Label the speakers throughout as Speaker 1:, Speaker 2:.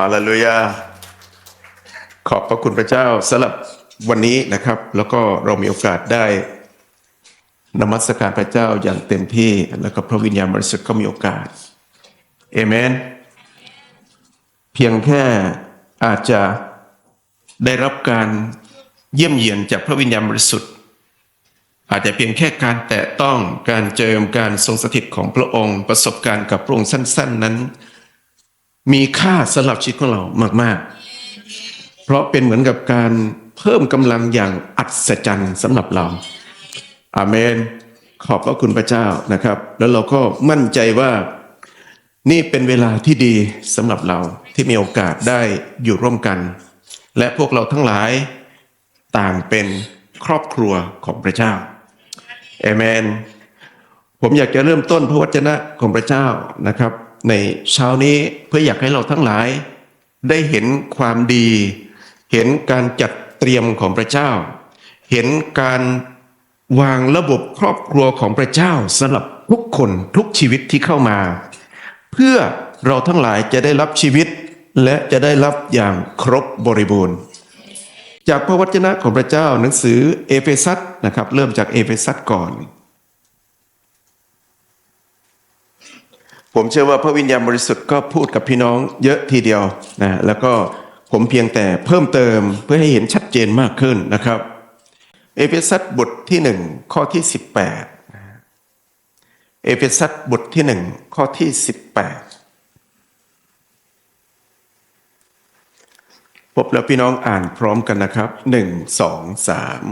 Speaker 1: ฮาเลลูยา ขอบพระคุณพระเจ้าสำหรับวันนี้นะครับ แล้วก็เรามีโอกาสได้นมัสการพระเจ้าอย่างเต็มที่ แล้วก็พระวิญญาณบริสุทธิ์ก็มีโอกาสเอเมน เพียงแค่อาจจะได้รับการเยี่ยมเยียนจากพระวิญญาณบริสุทธิ์ อาจจะเพียงแค่การแตะต้องการเจิมการทรงสถิตของพระองค์ ประสบการณ์กับพระองค์สั้น ๆ นั้น มีค่าสำหรับชีวิตของเรามาก ๆ เพราะเป็นเหมือนกับการเพิ่มกำลังอย่างอัศจรรย์สำหรับเรา อาเมน ขอบพระคุณพระเจ้านะครับ แล้วเราก็มั่นใจว่านี่เป็นเวลาที่ดีสำหรับเราที่มีโอกาสได้อยู่ร่วมกัน และพวกเราทั้งหลายต่างเป็นครอบครัวของพระเจ้าเอเมน ผมอยากจะเริ่มต้นพระวจนะของพระเจ้านะครับ ในเช้านี้เพื่ออยากให้เราทั้งหลาย ได้เห็นความดี เห็นการจัดเตรียมของพระเจ้า เห็นการวางระบบครอบครัวของพระเจ้าสำหรับทุกคนทุกชีวิตที่เข้ามา เพื่อเราทั้งหลายจะได้รับชีวิต และจะได้รับอย่างครบบริบูรณ์ จากพระวจนะของพระเจ้าหนังสือเอเฟซัสนะครับ เริ่มจากเอเฟซัสก่อน ผมเชื่อว่าพระวิญญาณบริสุทธิ์ก็พูดกับพี่น้องเยอะทีเดียวนะแล้วก็ผมเพียงแต่เพิ่มเติมเพื่อให้เห็นชัดเจนมากขึ้นนะครับ เอเฟซัสบทที่หนึ่งข้อที่สิบแปดเอเฟซัสบทที่หนึ่งข้อที่สิบแปดพบแล้วพี่น้องอ่านพร้อมกันนะครับหนึ่งสองสาม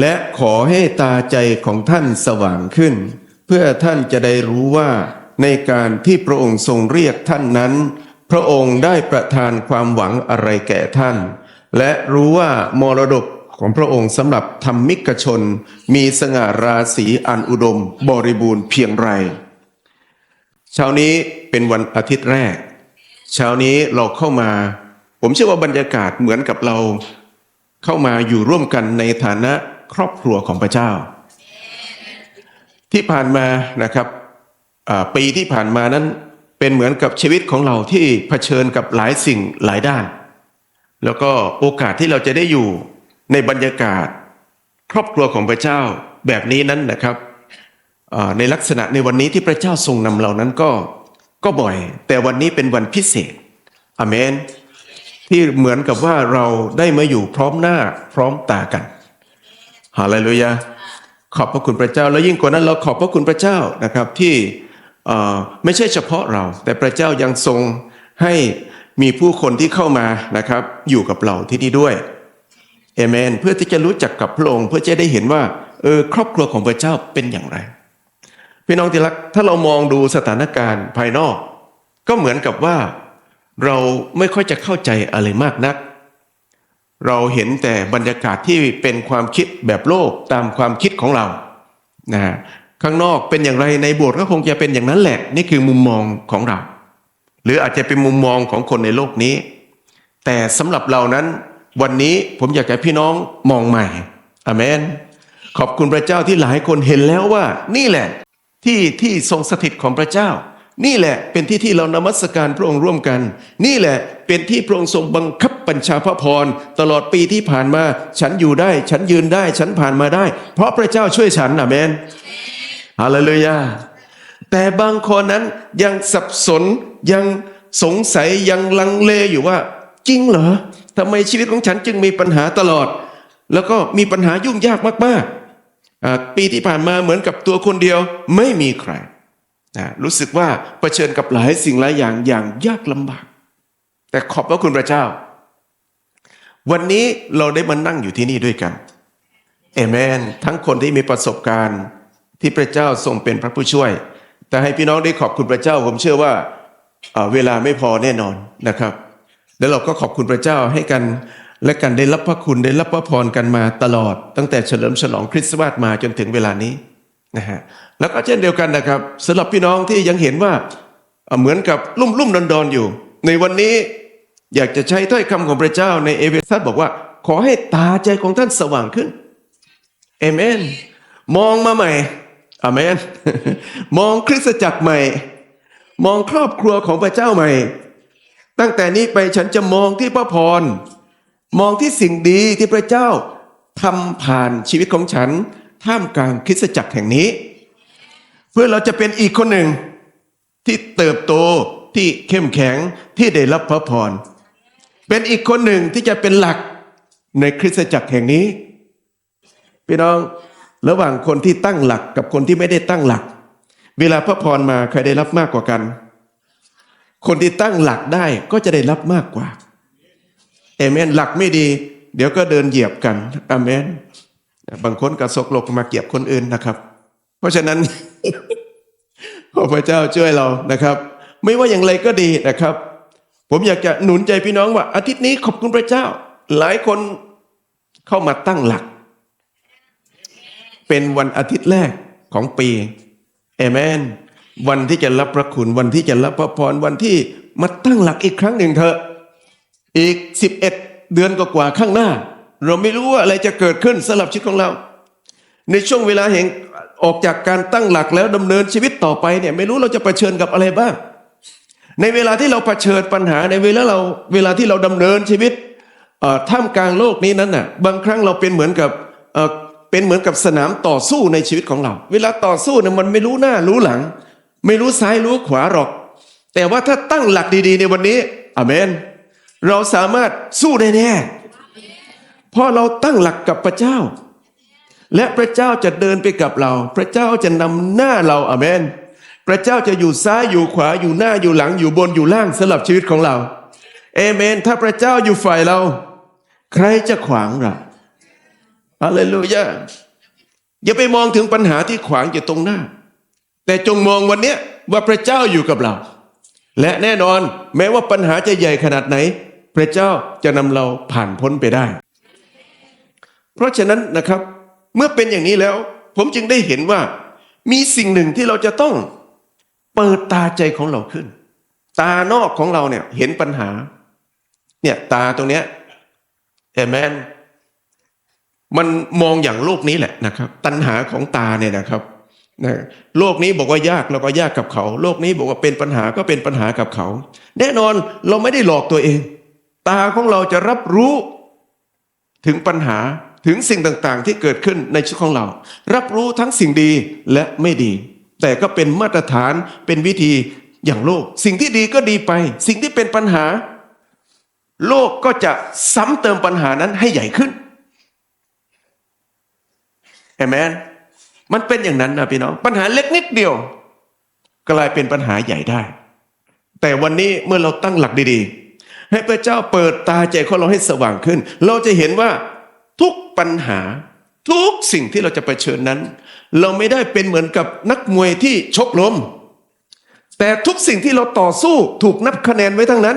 Speaker 1: และขอให้ตาใจของท่านสว่างขึ้น เพื่อท่านจะได้รู้ว่า ในการที่พระองค์ทรงเรียกท่านนั้น พระองค์ได้ประทานความหวังอะไรแก่ท่าน และรู้ว่ามรดกของพระองค์สำหรับธรรมิกชน มีสง่าราศีอันอุดม บริบูรณ์เพียงไรเช้านี้เป็นวันอาทิตย์แรก เช้านี้เราเข้ามา ผมเชื่อว่าบรรยากาศเหมือนกับเรา เข้ามาอยู่ร่วมกันในฐานะครอบครัวของพระเจ้า ที่ผ่านมานะครับ ปีที่ผ่านมานั้นเป็นเหมือนกับชีวิตของเราที่เผชิญกับหลายสิ่งหลายด้าน แล้วก็โอกาสที่เราจะได้อยู่ในบรรยากาศ ครอบครัวของพระเจ้าแบบนี้นั้นนะครับในลักษณะในวันนี้ที่พระเจ้าทรงนำเรานั้นก็ก็บ่อย แต่วันนี้เป็นวันพิเศษอเมน ที่เหมือนกับว่าเราได้มาอยู่พร้อมหน้าพร้อมตากันฮาเลลูยาขอบพระคุณพระเจ้า แล้วยิ่งกว่านั้นเราขอบพระคุณพระเจ้านะครับที่ ไม่ใช่เฉพาะเรา แต่พระเจ้ายังทรงให้มีผู้คนที่เข้ามานะครับ อยู่กับเราที่นี่ด้วยเอเมน เพื่อที่จะรู้จักกับพระองค์เพื่อจะได้เห็นว่าเออครอบครัวของพระเจ้าเป็นอย่างไร พี่น้องที่รักถ้าเรามองดูสถานการณ์ภายนอก ก็เหมือนกับว่า เราไม่ค่อยจะเข้าใจอะไรมากนัก เราเห็นแต่บรรยากาศที่เป็นความคิดแบบโลกตามความคิดของเรานะฮะ ข้างนอกเป็นอย่างไรในโบสถ์ก็คงจะเป็นอย่างนั้นแหละ นี่คือมุมมองของเรา หรืออาจจะเป็นมุมมองของคนในโลกนี้ แต่สำหรับเรานั้น วันนี้ผมอยากให้พี่น้องมองใหม่อเมน ขอบคุณพระเจ้าที่หลายคนเห็นแล้วว่า นี่แหละที่ที่ทรงสถิตของพระเจ้า นี่แหละเป็นที่ที่เรานมัสการพระองค์ร่วมกัน นี่แหละเป็นที่พระองค์ทรงบังคับบัญชาพระพรตลอดปีที่ผ่านมา ฉันอยู่ได้ ฉันยืนได้ ฉันผ่านมาได้ เพราะพระเจ้าช่วยฉันอาเมน ฮาเลลูยา แต่บางคนนั้นยังสับสนยังสงสัยยังลังเลอยู่ว่า จริงเหรอทำไมชีวิตของฉันจึงมีปัญหาตลอด แล้วก็มีปัญหายุ่งยากมากๆปีที่ผ่านมาเหมือนกับตัวคนเดียวไม่มีใครอ่ารู้สึกว่าเผชิญกับหลายสิ่งหลายอย่างอย่างยากลำบาก แต่ขอบพระคุณพระเจ้า วันนี้เราได้มานั่งอยู่ที่นี่ด้วยกันเอเมน ทั้งคนที่มีประสบการณ์ ที่พระเจ้าทรงเป็นพระผู้ช่วย แต่ให้พี่น้องได้ขอบคุณพระเจ้า ผมเชื่อว่าเวลาไม่พอแน่นอนนะครับ แล้วเราก็ขอบคุณพระเจ้าให้กันและกันได้รับพระคุณได้รับพระพรกันมาตลอด ตั้งแต่เฉลิมฉลองคริสต์มาสมาจนถึงเวลานี้นะฮะแล้วก็เช่นเดียวกันนะครับสำหรับพี่น้องที่ยังเห็นว่าเหมือนกับลุ่มลุ่มดอนดอนอยู่ ในวันนี้อยากจะใช้ถ้อยคำของพระเจ้าในเอเฟซัสบอกว่า ขอให้ตาใจของท่านสว่างขึ้นเอเมน มองมาใหม่ อเมน มองคริสตจักรใหม่ มองครอบครัวของพระเจ้าใหม่ ตั้งแต่นี้ไปฉันจะมองที่พระพร มองที่สิ่งดีที่พระเจ้าทำผ่านชีวิตของฉัน ท่ามกลางคริสตจักรแห่งนี้ เพื่อเราจะเป็นอีกคนหนึ่งที่เติบโตที่เข้มแข็งที่ได้รับพระพร เป็นอีกคนหนึ่งที่จะเป็นหลักในคริสตจักรแห่งนี้ พี่น้อง ระหว่างคนที่ตั้งหลักกับคนที่ไม่ได้ตั้งหลัก เวลาพระพรมาใครได้รับมากกว่ากัน คนที่ตั้งหลักได้ก็จะได้รับมากกว่าเอเมนหลักไม่ดี เดี๋ยวก็เดินเหยียบกันอเมนบางคนกระซกลกมาเกียบคนอื่นนะครับ เพราะฉะนั้นขอพระเจ้าช่วยเรานะครับ ไม่ว่าอย่างไรก็ดีนะครับ ผมอยากจะหนุนใจพี่น้องว่าอาทิตย์นี้ขอบคุณพระเจ้า หลายคนเข้ามาตั้งหลัก เป็นวันอาทิตย์แรกของปีเอเมน วันที่จะรับพระคุณวันที่จะรับพระพรวันที่มาตั้งหลักอีกครั้งหนึ่งเถอะ อีก 11 เดือนกว่าๆข้างหน้า เราไม่รู้ว่าอะไรจะเกิดขึ้นสำหรับชีวิตของเรา ในช่วงเวลาแห่งออกจากการตั้งหลักแล้วดำเนินชีวิตต่อไปเนี่ยไม่รู้เราจะเผชิญกับอะไรบ้าง ในเวลาที่เราเผชิญปัญหาในเวลาเราเวลาที่เราดำเนินชีวิตท่ามกลางโลกนี้นั้นน่ะบางครั้งเราเป็นเหมือนกับ เป็นเหมือนกับสนามต่อสู้ในชีวิตของเรา เวลาต่อสู้เนี่ยมันไม่รู้หน้ารู้หลัง ไม่รู้ซ้ายรู้ขวาหรอก แต่ว่าถ้าตั้งหลักดีๆในวันนี้อเมน เราสามารถสู้ได้แน่เพราะเราตั้งหลักกับพระเจ้า และพระเจ้าจะเดินไปกับเรา พระเจ้าจะนำหน้าเราอเมน พระเจ้าจะอยู่ซ้ายอยู่ขวาอยู่หน้าอยู่หลังอยู่บนอยู่ล่างสำหรับชีวิตของเราเอเมน ถ้าพระเจ้าอยู่ฝ่ายเรา ใครจะขวางเรา ฮาเลลูยาอย่าไปมองถึงปัญหาที่ขวางอยู่ตรงหน้า แต่จงมองวันนี้ว่าพระเจ้าอยู่กับเรา และแน่นอนแม้ว่าปัญหาจะใหญ่ขนาดไหน พระเจ้าจะนำเราผ่านพ้นไปได้ เพราะฉะนั้นนะครับ เมื่อเป็นอย่างนี้แล้ว ผมจึงได้เห็นว่า มีสิ่งหนึ่งที่เราจะต้องเปิดตาใจของเราขึ้น ตานอกของเราเนี่ยเห็นปัญหา เนี่ยตาตรงเนี้ยเอเมน มันมองอย่างโลกนี้แหละนะครับ ตัณหาของตาเนี่ยนะครับนะโลกนี้บอกว่ายากเราก็ยากกับเขา โลกนี้บอกว่าเป็นปัญหาก็เป็นปัญหากับเขา แน่นอนเราไม่ได้หลอกตัวเอง ตาของเราจะรับรู้ถึงปัญหาถึงสิ่งต่างๆ ที่เกิดขึ้นในชีวิตของเรา รับรู้ทั้งสิ่งดีและไม่ดี แต่ก็เป็นมาตรฐานเป็นวิธีอย่างโลก สิ่งที่ดีก็ดีไป สิ่งที่เป็นปัญหา โลกก็จะซ้ำเติมปัญหานั้นให้ใหญ่ขึ้น เอเมนมันเป็นอย่างนั้นนะพี่น้อง ปัญหาเล็กนิดเดียว กลายเป็นปัญหาใหญ่ได้ แต่วันนี้เมื่อเราตั้งหลักดีๆ ให้พระเจ้าเปิดตาใจของเราให้สว่างขึ้น เราจะเห็นว่าทุกปัญหาทุกสิ่งที่เราจะไปเผชิญนั้น เราไม่ได้เป็นเหมือนกับนักมวยที่ชกล้ม แต่ทุกสิ่งที่เราต่อสู้ถูกนับคะแนนไว้ทั้งนั้น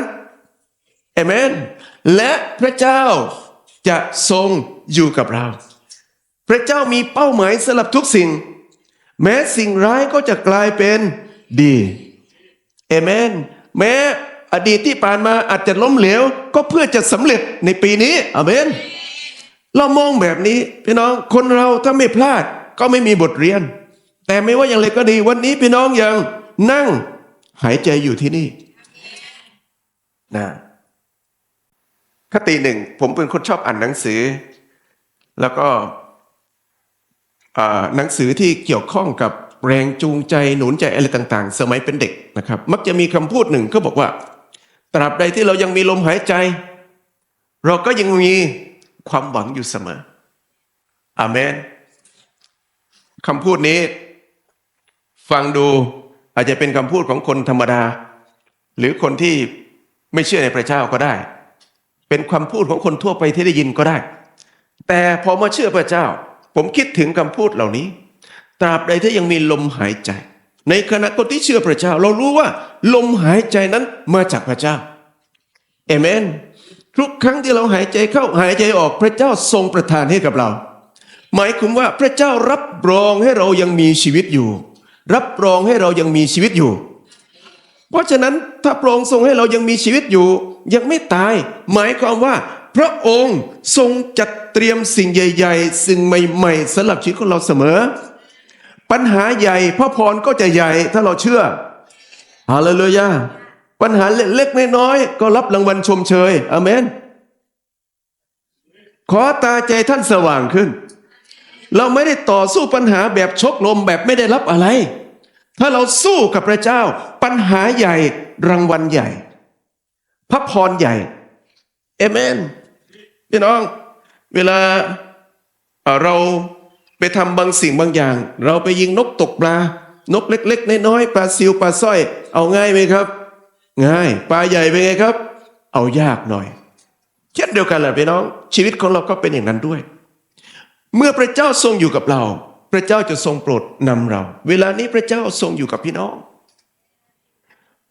Speaker 1: เอเมน และพระเจ้าจะทรงอยู่กับเรา พระเจ้ามีเป้าหมายสำหรับทุกสิ่ง แม้สิ่งร้ายก็จะกลายเป็นดีเอเมน แม้อดีตที่ผ่านมาอาจจะล้มเหลว ก็เพื่อจะสำเร็จในปีนี้อเมน เรามองแบบนี้พี่น้องคนเราถ้าไม่พลาดก็ไม่มีบทเรียน แต่ไม่ว่าอย่างไรก็ดีวันนี้พี่น้องยังนั่งหายใจอยู่ที่นี่นะคติหนึ่ง ผมเป็นคนชอบอ่านหนังสือ แล้วก็ หนังสือที่เกี่ยวข้องกับแรงจูงใจหนุนใจอะไรต่าง ๆ สมัยเป็นเด็กนะครับ มักจะมีคำพูดหนึ่งเขาบอกว่า ตราบใดที่เรายังมีลมหายใจ เราก็ยังมีความหวังอยู่เสมออาเมนคำพูดนี้ ฟังดูอาจจะเป็นคำพูดของคนธรรมดา หรือคนที่ไม่เชื่อในพระเจ้าก็ได้ เป็นความพูดของคนทั่วไปที่ได้ยินก็ได้ แต่พอมาเชื่อพระเจ้า ผมคิดถึงคำพูดเหล่านี้ ตราบใดที่ยังมีลมหายใจ ในขณะคนที่เชื่อพระเจ้า เรารู้ว่า ลมหายใจนั้นมาจากพระเจ้าเอเมน ทุกครั้งที่เราหายใจเข้าหายใจออกพระเจ้าทรงประทานให้กับเรา หมายความว่าพระเจ้ารับรองให้เรายังมีชีวิตอยู่ รับรองให้เรายังมีชีวิตอยู่ เพราะฉะนั้นถ้าพระองค์ทรงให้เรายังมีชีวิตอยู่ ยังไม่ตาย หมายความว่า พระองค์ทรงจัดเตรียมสิ่งใหญ่ ๆ สิ่งใหม่ๆสำหรับชีวิตของเราเสมอ ปัญหาใหญ่พระพรก็จะใหญ่ถ้าเราเชื่อฮาเลลูยาปัญหาเล็กๆน้อยๆก็รับรางวัลชมเชยอเมน ขอตาใจท่านสว่างขึ้น เราไม่ได้ต่อสู้ปัญหาแบบชกลมแบบไม่ได้รับอะไร ถ้าเราสู้กับพระเจ้า ปัญหาใหญ่รางวัลใหญ่พระพรใหญ่เอเมน พี่น้อง เวลาเราไปทำบางสิ่งบางอย่าง เราไปยิงนกตกปลา นกเล็ก ๆ น้อยๆปลาซิวปลาสร้อย เอาง่ายไหมครับ ง่าย ปลาใหญ่เป็นไงครับ เอายากหน่อย เช่นเดียวกันแหละพี่น้อง ชีวิตของเราก็เป็นอย่างนั้นด้วย เมื่อพระเจ้าทรงอยู่กับเรา พระเจ้าจะทรงโปรดนำเรา เวลานี้พระเจ้าทรงอยู่กับพี่น้อง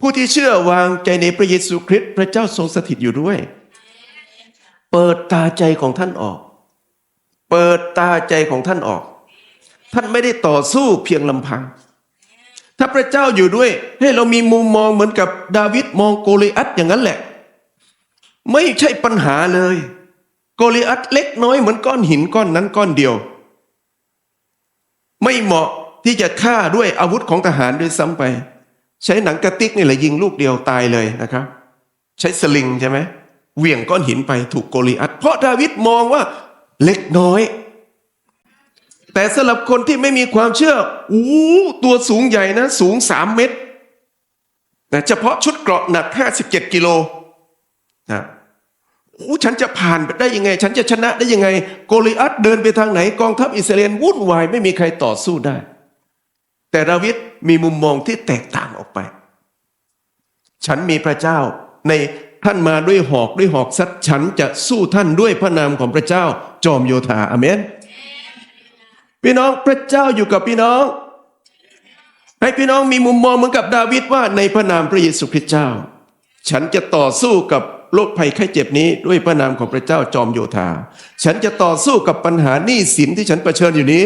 Speaker 1: ผู้ที่เชื่อวางใจในพระเยซูคริสต์พระเจ้าทรงสถิตอยู่ด้วย เปิดตาใจของท่านออก เปิดตาใจของท่านออก ท่านไม่ได้ต่อสู้เพียงลำพัง ถ้าพระเจ้าอยู่ด้วยให้เรามีมุมมองเหมือนกับดาวิดมองโกลิอัตอย่างนั้นแหละ ไม่ใช่ปัญหาเลย โกลิอัตเล็กน้อยเหมือนก้อนหินก้อนนั้นก้อนเดียว ไม่เหมาะที่จะฆ่าด้วยอาวุธของทหารด้วยซ้ำไป ใช้หนังกระติกนี่แหละยิงลูกเดียวตายเลยนะครับ ใช้สลิงใช่ไหม เหวี่ยงก้อนหินไปถูกโกลิอัตเพราะดาวิดมองว่าเล็กน้อย แต่สำหรับคนที่ไม่มีความเชื่ออู้ตัวสูงใหญ่นะ สูงสามเมตรนะเฉพาะชุดเกราะหนักห้าสิบเจ็ดกิโลนะโอ้ฉันจะผ่านไปได้ยังไง ฉันจะชนะได้ยังไง โกลิอัตเดินไปทางไหน กองทัพอิสราเอลวุ่นวายไม่มีใครต่อสู้ได้ แต่ดาวิดมีมุมมองที่แตกต่างออกไป ฉันมีพระเจ้าใน ท่านมาด้วยหอกด้วยหอกซัดฉันจะสู้ท่านด้วยพระนามของพระเจ้าจอมโยธาอเมน พี่น้องพระเจ้าอยู่กับพี่น้อง ให้พี่น้องมีมุมมองเหมือนกับดาวิดว่าในพระนามพระเยซูคริสต์เจ้า ฉันจะต่อสู้กับโรคภัยไข้เจ็บนี้ด้วยพระนามของพระเจ้าจอมโยธา ฉันจะต่อสู้กับปัญหาหนี้สินที่ฉันเผชิญอยู่นี้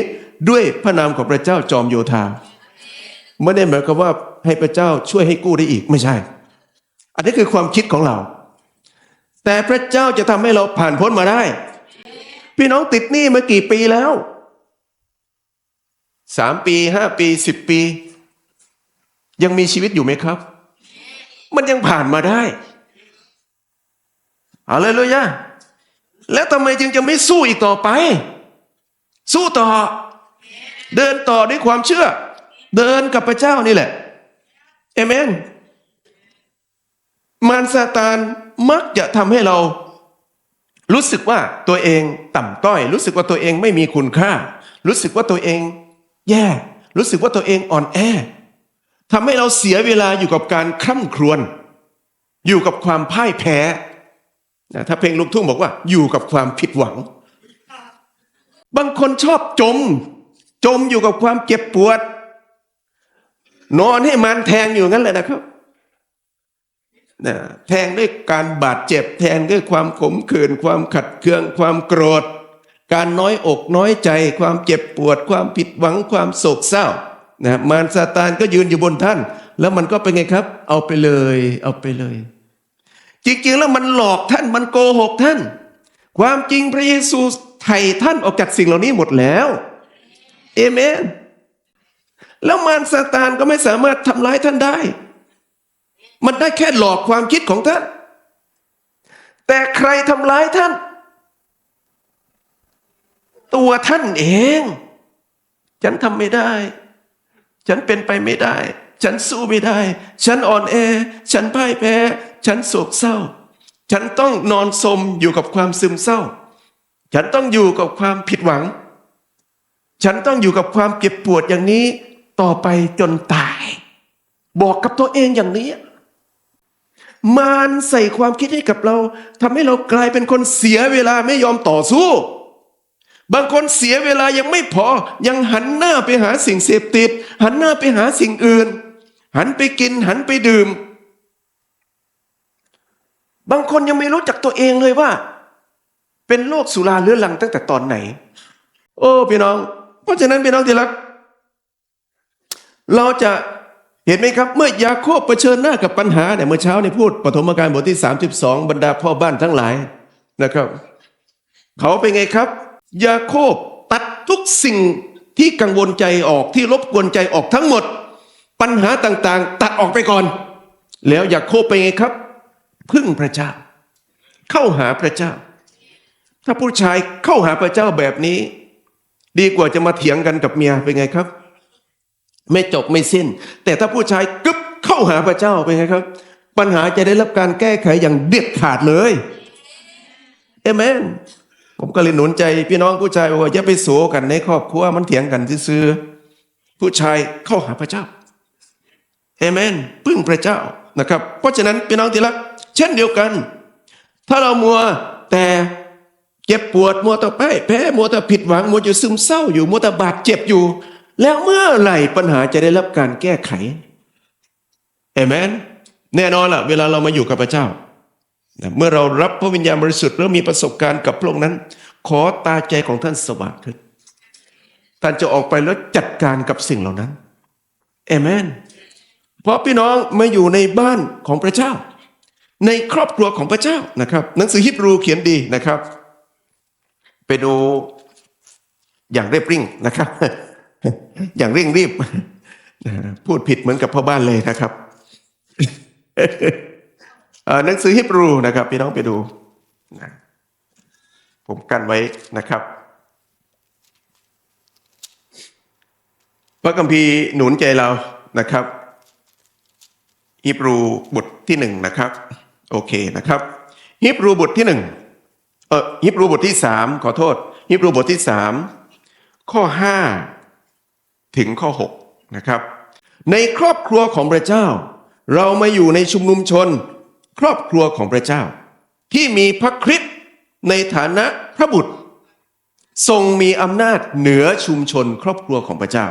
Speaker 1: ด้วยพระนามของพระเจ้าจอมโยธาไม่ได้หมายความว่าให้พระเจ้าช่วยให้กู้ได้อีกไม่ใช่ อันนี้คือความคิดของเรา แต่พระเจ้าจะทำให้เราผ่านพ้นมาได้ พี่น้องติดหนี้มากี่ปีแล้วสามปีห้าปีสิบปี ยังมีชีวิตอยู่ไหมครับ มันยังผ่านมาได้เอาเลยเลยยะแล้วทำไมจึงจะไม่สู้อีกต่อไป สู้ต่อ เดินต่อด้วยความเชื่อ เดินกับพระเจ้านี่แหละเอเมน มารซาตานมักจะทำให้เรารู้สึกว่าตัวเองต่ำต้อย รู้สึกว่าตัวเองไม่มีคุณค่า รู้สึกว่าตัวเองแย่ รู้สึกว่าตัวเองอ่อนแอทำให้เราเสียเวลาอยู่กับการคร่ำครวญอยู่กับความพ่ายแพ้นะถ้าเพลงลูกทุ่งบอกว่า อยู่กับความผิดหวัง บางคนชอบจม จมอยู่กับความเจ็บปวด นอนให้มันแทงอยู่งั้นเลยนะครับ นะแทงด้วยการบาดเจ็บ แทงด้วยความขมขื่นความขัดเคือง ความโกรธ การน้อยอกน้อยใจ ความเจ็บปวด ความผิดหวังความโศกเศร้านะมารซาตานก็ยืนอยู่บนท่าน แล้วมันก็เป็นไงครับ เอาไปเลย เอาไปเลย จริงๆแล้วมันหลอกท่านมันโกหกท่าน ความจริงพระเยซูไถ่ท่านออกจากสิ่งเหล่านี้หมดแล้วเอเมนแล้วมารซาตานก็ไม่สามารถทำร้ายท่านได้ มันได้แค่หลอกความคิดของท่าน แต่ใครทำร้ายท่าน ตัวท่านเอง ฉันทำไม่ได้ ฉันเป็นไปไม่ได้ ฉันสู้ไม่ได้ ฉันอ่อนแอ ฉันพ่ายแพ้ ฉันโศกเศร้า ฉันต้องนอนสมอยู่กับความซึมเศร้า ฉันต้องอยู่กับความผิดหวัง ฉันต้องอยู่กับความเจ็บปวดอย่างนี้ต่อไปจนตาย บอกกับตัวเองอย่างนี้ มารใส่ความคิดให้กับเราทำให้เรากลายเป็นคนเสียเวลาไม่ยอมต่อสู้ บางคนเสียเวลายังไม่พอ ยังหันหน้าไปหาสิ่งเสพติด หันหน้าไปหาสิ่งอื่น หันไปกินหันไปดื่ม บางคนยังไม่รู้จักตัวเองเลยว่า เป็นโรคสุราเรื้อรังตั้งแต่ตอนไหน โอ้พี่น้อง เพราะฉะนั้นพี่น้องที่รัก เราจะ เห็นไหมครับ เมื่อยาโคบเผชิญหน้ากับปัญหาเนี่ยเมื่อเช้าในพูดปฐมกาลบทที่ 32 บรรดาพ่อบ้านทั้งหลายนะครับ เขาเป็นไงครับ ยาโคบตัดทุกสิ่งที่กังวลใจออกที่รบกวนใจออกทั้งหมด ปัญหาต่างๆ ตัดออกไปก่อน แล้วยาโคบไปไงครับ พึ่งพระเจ้า เข้าหาพระเจ้า ถ้าผู้ชายเข้าหาพระเจ้าแบบนี้ ดีกว่าจะมาเถียงกันกับเมียเป็นไงครับ ไม่จบไม่สิ้น แต่ถ้าผู้ชายกึ๊บเข้าหาพระเจ้าเป็นไงครับ ปัญหาจะได้รับการแก้ไขอย่างเด็ดขาดเลยเอเมนผมก็เลยหนุนใจพี่น้องผู้ชายบอกว่าอย่าไปโสกันในครอบครัวมันเถียงกันซื่อผู้ชายเข้าหาพระเจ้าเอเมนพึ่งพระเจ้านะครับ เพราะฉะนั้นพี่น้องที่รัก เช่นเดียวกัน ถ้าเรามัวแต่เจ็บปวดมัวแต่แพ้แพ้มัวแต่ผิดหวังมัวจะซึมเศร้าอยู่มัวแต่บาดเจ็บอยู่ แล้วเมื่อไหร่ปัญหาจะได้รับการแก้ไขเอเมนแน่นอนล่ะ เวลาเรามาอยู่กับพระเจ้า เมื่อเรารับพระวิญญาณบริสุทธิ์แล้วมีประสบการณ์กับพระองค์นั้น ขอตาใจของท่านสว่างขึ้น ท่านจะออกไปแล้วจัดการกับสิ่งเหล่านั้นเอเมนเพราะพี่น้องมาอยู่ในบ้านของพระเจ้า ในครอบครัวของพระเจ้านะครับ หนังสือฮิบรูเขียนดีนะครับ ไปดูอย่างเรียบริ่งนะครับ อย่างเร่งรีบพูดผิดเหมือนกับพ่อบ้านเลยนะครับหนังสือฮิบรูนะครับพี่น้องไปดูนะผมกันไว้นะครับ พระคัมภีร์หนุนใจเรานะครับฮิบรูบทที่หนึ่งนะครับ โอเคนะครับฮิบรูบทที่หนึ่งเออฮิบรูบทที่สามขอโทษฮิบรูบทที่สามข้อห้า ถึงข้อหกนะครับ ในครอบครัวของพระเจ้า เรามาอยู่ในชุมนุมชน ครอบครัวของพระเจ้า ที่มีพระคริสต์ในฐานะพระบุตร ทรงมีอำนาจเหนือชุมชนครอบครัวของพระเจ้า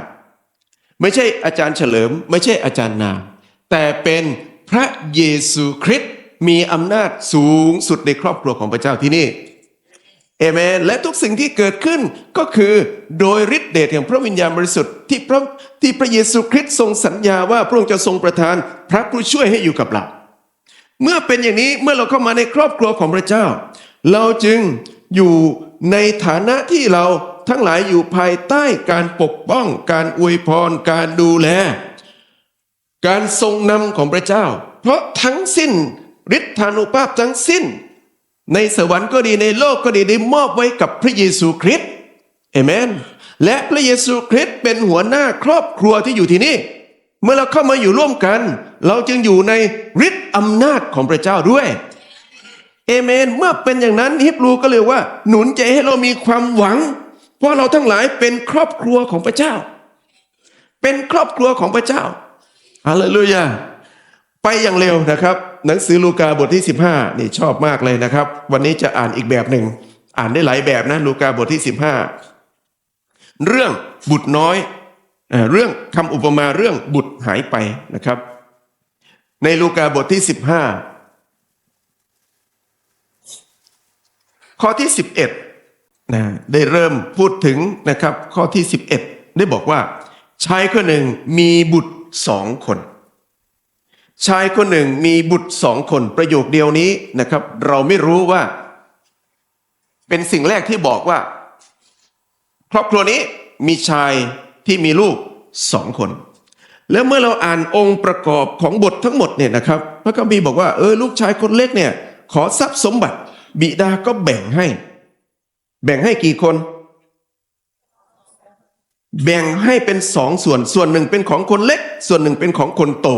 Speaker 1: ไม่ใช่อาจารย์เฉลิม ไม่ใช่อาจารย์นาแต่เป็นพระเยซูคริสต์มีอำนาจสูงสุดในครอบครัวของพระเจ้าที่นี่ เอเมนและทุกสิ่งที่เกิดขึ้นก็คือโดยฤทธิเดชแห่งพระวิญญาณบริสุทธิ์ที่พระที่พระเยซูคริสต์ทรงสัญญาว่าพระองค์จะทรงประทานพระผู้ช่วยให้อยู่กับเรา เมื่อเป็นอย่างนี้เมื่อเราเข้ามาในครอบครัวของพระเจ้า เราจึงอยู่ในฐานะที่เราทั้งหลายอยู่ภายใต้การปกป้อง การอวยพร การดูแล การทรงนำของพระเจ้า เพราะทั้งสิ้นฤทธานุภาพทั้งสิ้น ในสวรรค์ก็ดีในโลกก็ดีได้มอบไว้กับพระเยซูคริสต์เอเมน และพระเยซูคริสต์เป็นหัวหน้าครอบครัวที่อยู่ที่นี่ เมื่อเราเข้ามาอยู่ร่วมกัน เราจึงอยู่ในฤทธิ์อำนาจของพระเจ้าด้วยเอเมน เมื่อเป็นอย่างนั้นฮิบรูก็เลยว่า หนุนใจให้เรามีความหวังว่าเราทั้งหลายเป็นครอบครัวของพระเจ้า เป็นครอบครัวของพระเจ้าฮาเลลูยาไปอย่างเร็วนะครับ หนังสือลูกาบทที่ 15 นี่ชอบมากเลยนะครับ วันนี้จะอ่านอีกแบบหนึ่ง อ่านได้หลายแบบนะลูกาบทที่ 15 เรื่องบุตรน้อย เรื่องคำอุปมาเรื่องบุตรหายไปนะครับ ในลูกาบทที่ 15 ข้อที่ 11นะได้เริ่มพูดถึงนะครับ ข้อที่ 11 ได้บอกว่าชายคนหนึ่งมีบุตรสองคน ชายคนหนึ่งมีบุตรสองคนประโยคเดียวนี้นะครับ เราไม่รู้ว่า เป็นสิ่งแรกที่บอกว่า ครอบครัวนี้มีชายที่มีลูกสองคน แล้วเมื่อเราอ่านองค์ประกอบของบททั้งหมดเนี่ยนะครับ พระคัมภีร์บอกว่าเออลูกชายคนเล็กเนี่ย ขอทรัพย์สมบัติ บิดาก็แบ่งให้ แบ่งให้กี่คน แบ่งให้เป็นสองส่วนส่วนหนึ่งเป็นของคนเล็ก ส่วนหนึ่งเป็นของคนโต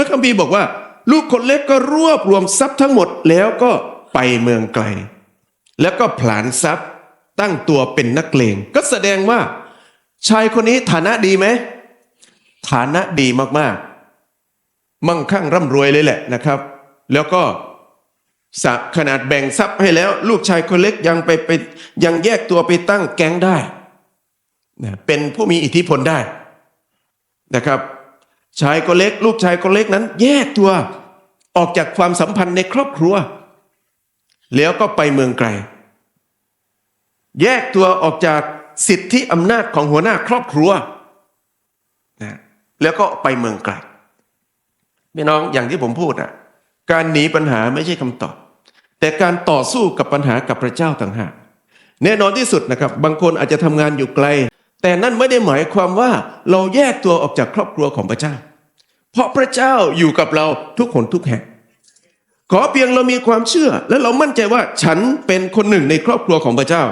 Speaker 1: ระคัมภีร์บอกว่า ลูกคนเล็กก็รวบรวมทรัพย์ทั้งหมดแล้วก็ไปเมืองไกล แล้วก็ผลานทรัพย์ตั้งตัวเป็นนักเลงก็แสดงว่า ชายคนนี้ฐานะดีไหมฐานะดีมากๆ มั่งคั่งร่ำรวยเลยแหละนะครับ แล้วก็ขนาดแบ่งทรัพย์ให้แล้ว ลูกชายคนเล็กยังไปไปยังแยกตัวไปตั้งแก๊งได้ เป็นผู้มีอิทธิพลได้นะครับ ชายคนเล็ก ลูกชายคนเล็กนั้น แยกตัวออกจากความสัมพันธ์ในครอบครัว แล้วก็ไปเมืองไกล แยกตัวออกจากสิทธิอำนาจของหัวหน้าครอบครัวนะแล้วก็ไปเมืองไกลพี่น้องอย่างที่ผมพูดอะการหนีปัญหาไม่ใช่คำตอบ แต่การต่อสู้กับปัญหากับพระเจ้าต่างหากแน่นอนที่สุดนะครับ บางคนอาจจะทำงานอยู่ไกล แต่นั่นไม่ได้หมายความว่าเราแยกตัวออกจากครอบครัวของพระเจ้า เพราะพระเจ้าอยู่กับเราทุกคนทุกแห่ง ขอเพียงเรามีความเชื่อ และเรามั่นใจว่าฉันเป็นคนหนึ่งในครอบครัวของพระเจ้า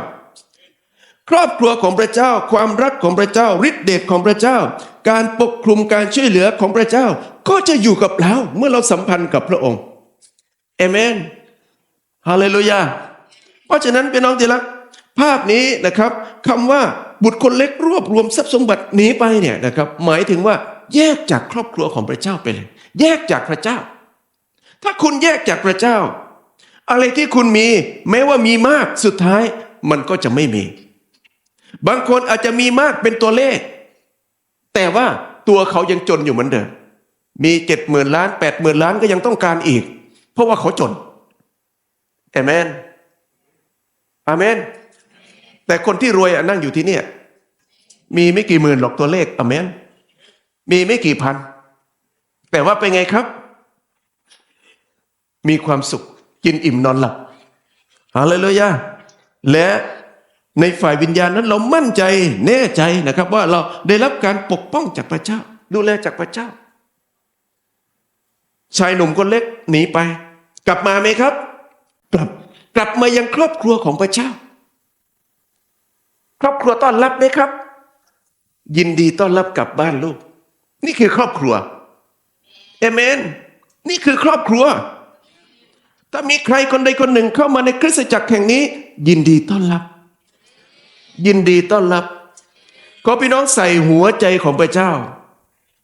Speaker 1: ครอบครัวของพระเจ้า ความรักของพระเจ้าฤทธิเดชของพระเจ้า การปกคลุมการช่วยเหลือของพระเจ้า ก็จะอยู่กับเราเมื่อเราสัมพันธ์กับพระองค์เอเมนฮาเลลูยาเพราะฉะนั้นพี่น้องที่รักภาพนี้นะครับคำว่า บุตรคนเล็กรวบรวมทรัพย์สมบัติหนีไปเนี่ยนะครับหมายถึงว่าแยกจากครอบครัวของพระเจ้าไปเลย แยกจากพระเจ้า ถ้าคุณแยกจากพระเจ้า อะไรที่คุณมี แม้ว่ามีมากสุดท้ายมันก็จะไม่มี บางคนอาจจะมีมากเป็นตัวเลข แต่ว่าตัวเขายังจนอยู่เหมือนเดิมมีเจ็ดหมื่นล้านแปดหมื่นล้านก็ยังต้องการอีก เพราะว่าเขาจนเอเมนอาเมน แต่คนที่รวยนั่งอยู่ที่เนี่ย มีไม่กี่หมื่นหรอกตัวเลขอเมนมีไม่กี่พัน แต่ว่าเป็นไงครับ มีความสุขกินอิ่มนอนหลับฮาเลลูยาและในฝ่ายวิญญาณนั้นเรามั่นใจแน่ใจนะครับ ว่าเราได้รับการปกป้องจากพระเจ้า ดูแลจากพระเจ้า ชายหนุ่มคนเล็กหนีไป กลับมาไหมครับ กลับกลับมายังครอบครัวของพระเจ้า ครอบครัวต้อนรับไหมครับ ยินดีต้อนรับกลับบ้านลูก นี่คือครอบครัวเอเมน นี่คือครอบครัว ถ้ามีใครคนใดคนหนึ่งเข้ามาในคริสตจักรแห่งนี้ ยินดีต้อนรับ ยินดีต้อนรับ ขอพี่น้องใส่หัวใจของพระเจ้า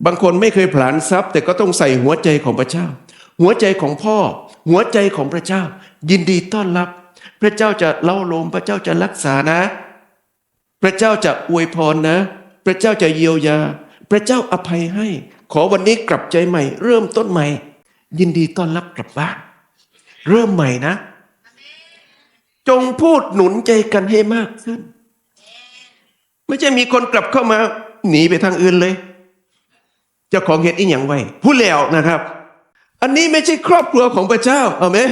Speaker 1: บางคนไม่เคยผลานทรัพย์ แต่ก็ต้องใส่หัวใจของพระเจ้า หัวใจของพ่อ หัวใจของพระเจ้า ยินดีต้อนรับ พระเจ้าจะเล่าลมพระเจ้าจะรักษานะ พระเจ้าจะอวยพรนะ พระเจ้าจะเยียวยา พระเจ้าอภัยให้ ขอวันนี้กลับใจใหม่ เริ่มต้นใหม่ ยินดีต้อนรับกลับบ้านเริ่มใหม่นะ จงพูดหนุนใจกันให้มากขึ้น ไม่ใช่มีคนกลับเข้ามา หนีไปทางอื่นเลย เจ้าของเหตุอีกอย่างไว้ผู้แล้วนะครับ อันนี้ไม่ใช่ครอบครัวของพระเจ้าอาเมน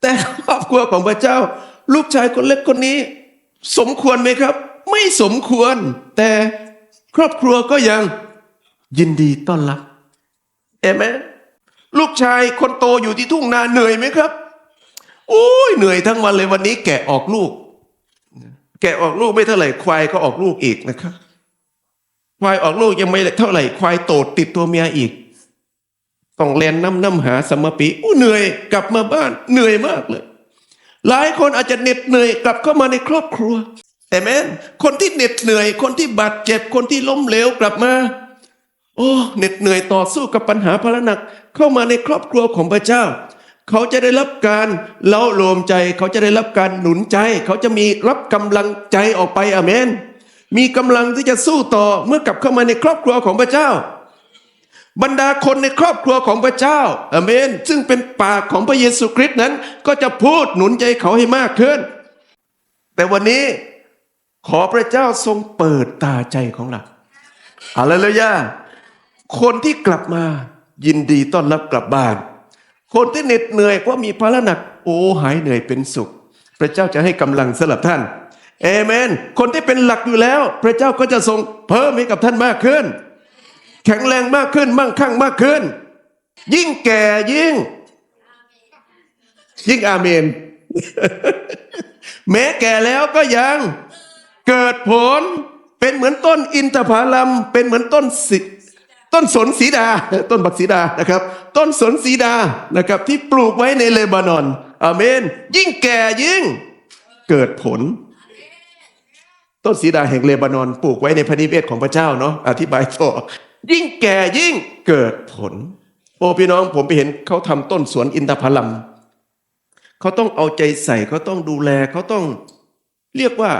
Speaker 1: แต่ครอบครัวของพระเจ้า ลูกชายคนเล็กคนนี้ สมควรไหมครับ ไม่สมควร แต่ครอบครัวก็ยังยินดีต้อนรับเอเมนลูกชายคนโตอยู่ที่ทุ่งนาเหนื่อยไหมครับโอ้ยเหนื่อยทั้งวันเลยวันนี้แกะออกลูก แกะออกลูกไม่เท่าไหร่ควายก็ออกลูกอีกนะครับควายออกลูกยังไม่เท่าไหร่ควายโตดติดตัวเมียอีกต้องเรียนน้ำน้ำหาสมปีอู้เหนื่อยกลับมาบ้านเหนื่อยมากเลย หลายคนอาจจะเหน็ดเหนื่อยกลับเข้ามาในครอบครัว แต่แม้นคนที่เหน็ดเหนื่อย คนที่บาดเจ็บ คนที่ล้มเหลวกลับมา โอ้เหน็ดเหนื่อยต่อสู้กับปัญหาภาระหนัก เข้ามาในครอบครัวของพระเจ้า เขาจะได้รับการเล้าโลมใจ เขาจะได้รับการหนุนใจ เขาจะมีรับกำลังใจออกไปอเมน มีกำลังที่จะสู้ต่อเมื่อกลับเข้ามาในครอบครัวของพระเจ้า บรรดาคนในครอบครัวของพระเจ้าอเมน ซึ่งเป็นปากของพระเยซูคริสต์นั้น ก็จะพูดหนุนใจเขาให้มากขึ้น แต่วันนี้ ขอพระเจ้าทรงเปิดตาใจของเราฮาเลลูยาคนที่กลับมายินดีต้อนรับกลับบ้าน คนที่เหน็ดเหนื่อยเพรามีภาระหนัก โอ้หายเหนื่อยเป็นสุข พระเจ้าจะให้กำลังสำหรับท่านเอเมน คนที่เป็นหลักอยู่แล้ว พระเจ้าก็จะทรงเพิ่มให้กับท่านมากขึ้น แข็งแรงมากขึ้นมั่งคั่งมากขึ้น ยิ่งแก่ยิ่ง ยิ่งอาเมน แม้แก่แล้วก็ยัง เกิดผลเป็นเหมือนต้นอินทผลัมเป็นเหมือนต้นสิต้นสนสีดา ต้นบักสีดานะครับ ต้นสนสีดานะครับ ที่ปลูกไว้ในเลบานอนอาเมน ยิ่งแก่ยิ่งเกิดผล ต้นสีดาแห่งเลบานอน ปลูกไว้ในพระนิเวศของพระเจ้าเนาะอธิบายต่อยิ่งแก่ยิ่งเกิดผล โอ้พี่น้องผมไปเห็นเขาทำต้นสวนอินทผลัมเขาต้องเอาใจใส่เขาต้องดูแลเขาต้องเรียกว่า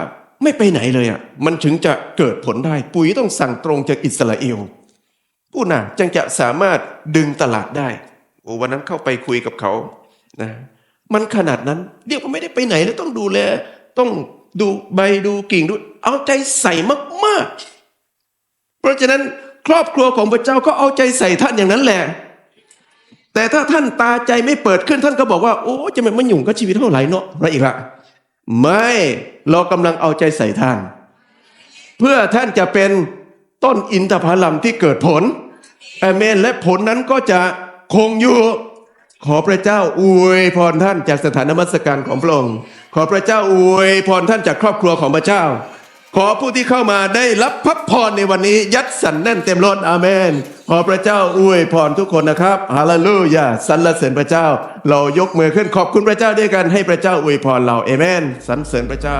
Speaker 1: ไม่ไปไหนเลยอะมันถึงจะเกิดผลได้ ปุ๋ยต้องสั่งตรงจากอิสราเอล ผู้น่ะจึงจะสามารถดึงตลาดได้โอ้วันนั้นเข้าไปคุยกับเขานะมันขนาดนั้นเรียกว่าไม่ได้ไปไหนแล้วต้องดูแล ต้องดูใบดูกิ่งดู เอาใจใส่มากๆ เพราะฉะนั้นครอบครัวของพระเจ้าก็เอาใจใส่ท่านอย่างนั้นแหละ แต่ถ้าท่านตาใจไม่เปิดขึ้นท่านก็บอกว่า โอ้จะไมันมันยุ่งกับชีวิตเท่าไหร่เนาะอะไรอีกล่ะ ไม่เรากำลังเอาใจใส่ท่าน เพื่อท่านจะเป็นต้นอินทผลัมที่เกิดผลอเมนและผลนั้นก็จะคงอยู่ ขอพระเจ้าอวยพรท่านจากสถานมัสการของพระองค์ขอพระเจ้าอวยพรท่านจากครอบครัวของพระเจ้า ขอผู้ที่เข้ามาได้รับพระพรในวันนี้ ยัดสันแน่นเต็มล้นอาเมน ขอพระเจ้าอวยพรทุกคนนะครับฮาเลลูยาสรรเสริญพระเจ้า เรายกมือขึ้นขอบคุณพระเจ้าด้วยกันให้พระเจ้าอวยพรเราเอเมนสรรเสริญพระเจ้า